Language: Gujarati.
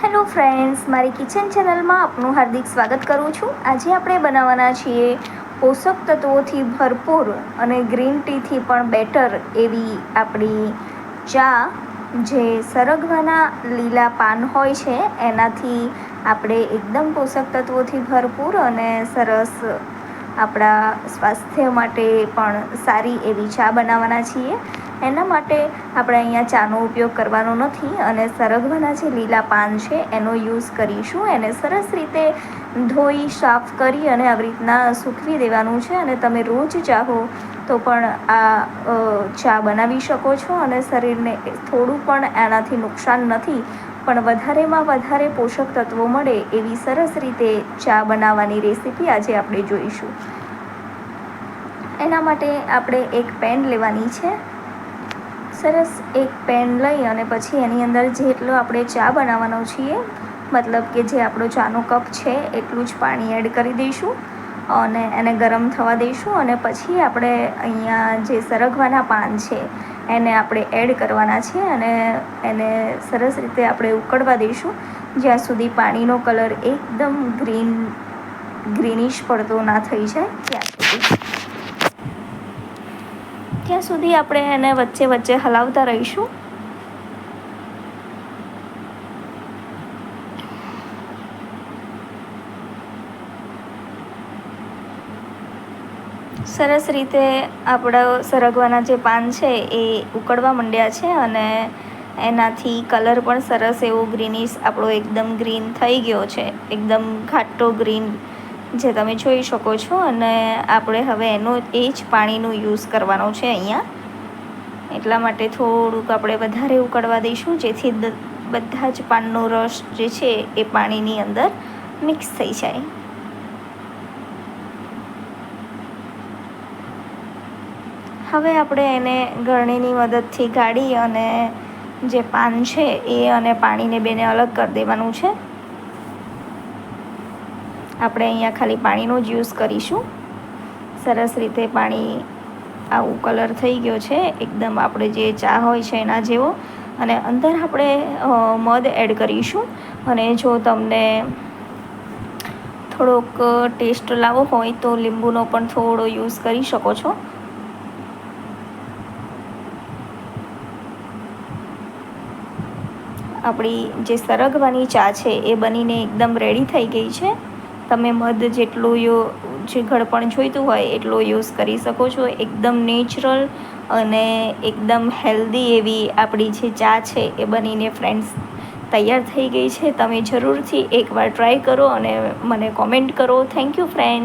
હેલો ફ્રેન્ડ્સ, મારી કિચન ચેનલમાં આપનું હાર્દિક સ્વાગત કરું છું. આજે આપણે બનાવવાના છીએ પોષક તત્વોથી ભરપૂર અને ગ્રીન ટીથી પણ બેટર એવી આપણી ચા, જે સરગવાના લીલા પાન હોય છે, એનાથી આપણે એકદમ પોષક તત્વોથી ભરપૂર અને સરસ આપણા સ્વાસ્થ્ય માટે પણ સારી એવી ચા બનાવવાના છીએ. એના માટે આપણે અહીંયા ચાનો ઉપયોગ કરવાનો નથી અને સરગવાના જે લીલા પાન છે એનો યુઝ કરીશું. એને સરસ રીતે ધોઈ, સાફ કરી અને આવી રીતના સૂકવી દેવાનું છે અને તમે રોજ ચાહો તો પણ આ ચા બનાવી શકો છો અને શરીરને થોડું પણ એનાથી નુકસાન નથી, પણ વધારેમાં વધારે પોષક તત્વો મળે એવી સરસ રીતે ચા બનાવવાની રેસીપી આજે આપણે જોઈશું. એના માટે આપણે એક પેન લેવાની છે. સરસ એક પેન લઈ અને પછી એની અંદર જેટલો આપણે ચા બનાવવાનો છીએ, મતલબ કે જે આપણો ચાનો કપ છે, એટલું જ પાણી એડ કરી દઈશું અને એને ગરમ થવા દઈશું અને પછી આપણે અહીંયા જે સરગવાના પાન છે, એને આપણે એડ કરવાના છે અને એને સરસ રીતે આપણે ઉકળવા દઈશું, જ્યાં સુધી પાણીનો કલર એકદમ ગ્રીન, ગ્રીનિશ પડતો ના થઈ જાય ત્યાં સુધી. ત્યાં સુધી આપણે એને વચ્ચે વચ્ચે હલાવતા રહીશું. સરસ રીતે આપણા સરગવાના જે પાન છે એ ઉકળવા માંડ્યા છે અને એનાથી કલર પણ સરસ એવો ગ્રીનિશ, આપણો એકદમ ગ્રીન થઈ ગયો છે, એકદમ ઘાટો ગ્રીન જે તમે જોઈ શકો છો અને આપણે હવે એનો એ જ પાણીનો યુઝ કરવાનો છે અહીંયા. એટલા માટે થોડુંક આપણે વધારે ઉકળવા દઈશું, જેથી બધા જ પાનનો રસ જે છે એ પાણીની અંદર મિક્સ થઈ જાય. હવે આપણે એને ગરણીની મદદથી ગાળી અને જે પાન છે એ અને પાણીને બેને અલગ કરી દેવાનું છે. આપણે અહીંયા ખાલી પાણીનો જ યુઝ કરીશું. સરસ રીતે પાણી આવું કલર થઈ ગયો છે. એકદમ આપણે જે ચા હોય છે એના જેવો. અને અંદર આપણે મધ એડ કરીશું. અને જો તમને થોડોક ટેસ્ટ લાવવો હોય તો લીંબુનો પણ થોડો યુઝ કરી શકો છો. આપણી જે સરગવાની ચા છે એ બનીને એકદમ રેડી થઈ ગઈ છે. તમે મધ જેટલું જે ઘડપણ જોઈતું હોય એટલો યુઝ કરી શકો છો. એકદમ નેચરલ અને એકદમ હેલ્ધી એવી આપણી જે ચા છે એ બનીને ફ્રેન્ડ્સ તૈયાર થઈ ગઈ છે. તમે જરૂરથી એકવાર ટ્રાય કરો અને મને કોમેન્ટ કરો. Thank you, friends.